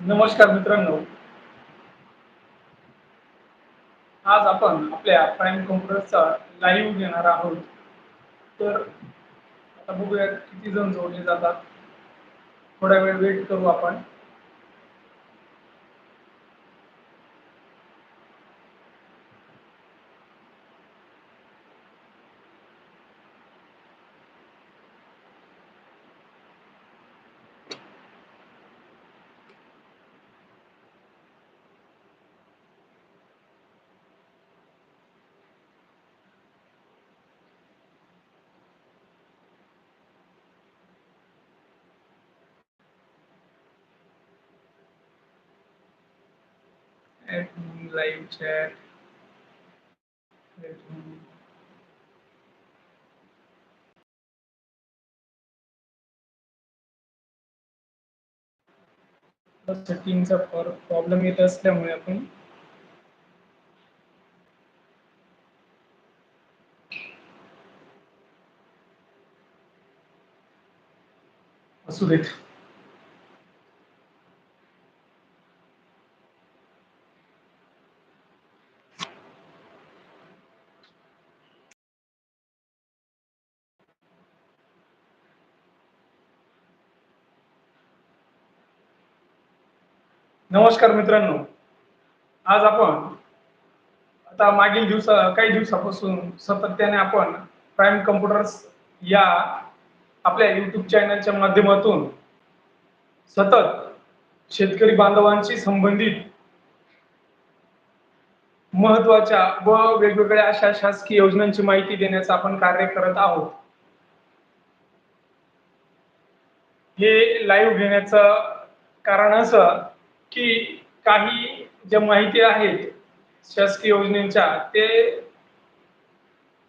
नमस्कार मित्रांनो. आज आपण आपल्या प्राईम कॉम्प्युटरचा लाईव्ह घेणार आहोत. तर आता बघूया किती जण जोडले जातात. थोडा वेळ वेट करू आपण. लाईव्ह चॅट सेटिंगचा प्रॉब्लेम येत असल्यामुळे आपण असू देत. नमस्कार मित्रांनो. आज आपण आता मागील दिवसा काही दिवसापासून सातत्याने आपण प्राईम कम्प्युटर्स या आपल्या यूट्यूब चॅनलच्या माध्यमातून सतत शेतकरी बांधवांशी संबंधित महत्त्वाच्या व वेगवेगळ्या अशा शासकीय योजनांची माहिती देण्याचं आपण कार्य करत आहोत. हे लाईव्ह घेण्याचं कारण असं की काही ज्या माहिती आहेत शासकीय योजनेच्या ते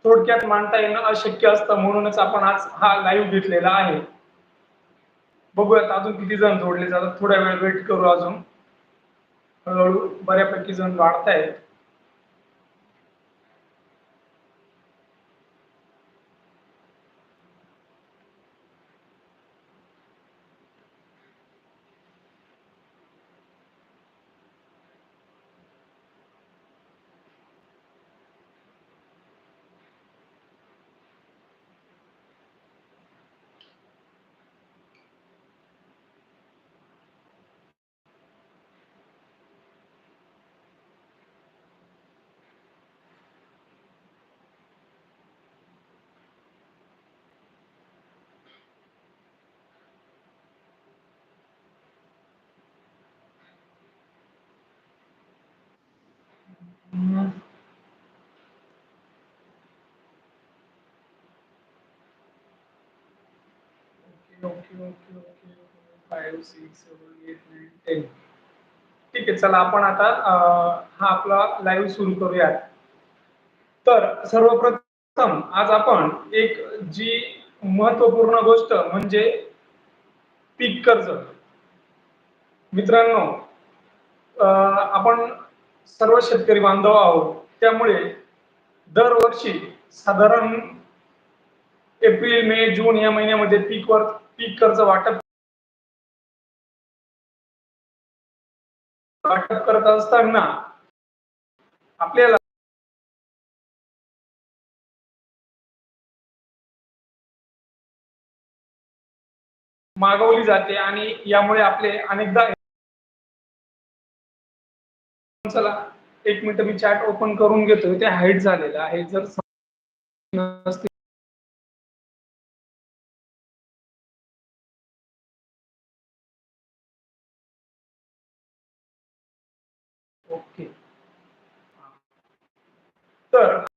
थोडक्यात मांडता येणं अशक्य असतं म्हणूनच आपण आज हा लाईव्ह घेतलेला आहे. बघूयात अजून किती जण जोडले जातात. थोड्या वेळ वेट करू अजून. हळूहळू बऱ्यापैकी जण वाढतायत. Five six seven eight nine ten ठीक आहे चला आपण आता हा आपला लाईव्ह सुरू करूयात. तर सर्वप्रथम आज आपण एक जी महत्त्वपूर्ण गोष्ट म्हणजे पीक कर्ज. मित्रांनो आपण सर्व शेतकरी बांधव आहोत त्यामुळे दरवर्षी साधारण एप्रिल मे जून या महिन्यामध्ये पीक वर पीक कर्ज वाटप वाटप करत असताना आपल्याला मागवली जाते आणि यामुळे आपले अनेकदा चला एक मिनिट मी चॅट ओपन करून घेतोय ते हाईट झालेलं आहे. जर तर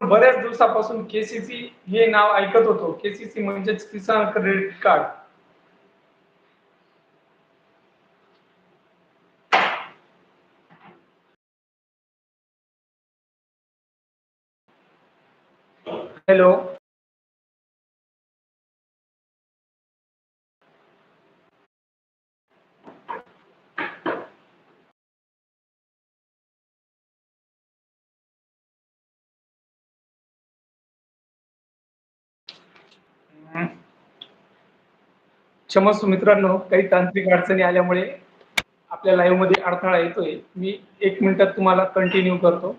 बऱ्याच दिवसापासून केसीसी हे नाव ऐकत होतो. केसीसी म्हणजेच किसान क्रेडिट कार्ड हॅलो क्षमस्व मित्रांनो काही तांत्रिक अडचणी आल्यामुळे आपल्या लाईव्हमध्ये अडथळा येतोय. मी एक मिनिटात तुम्हाला कंटिन्यू करतो.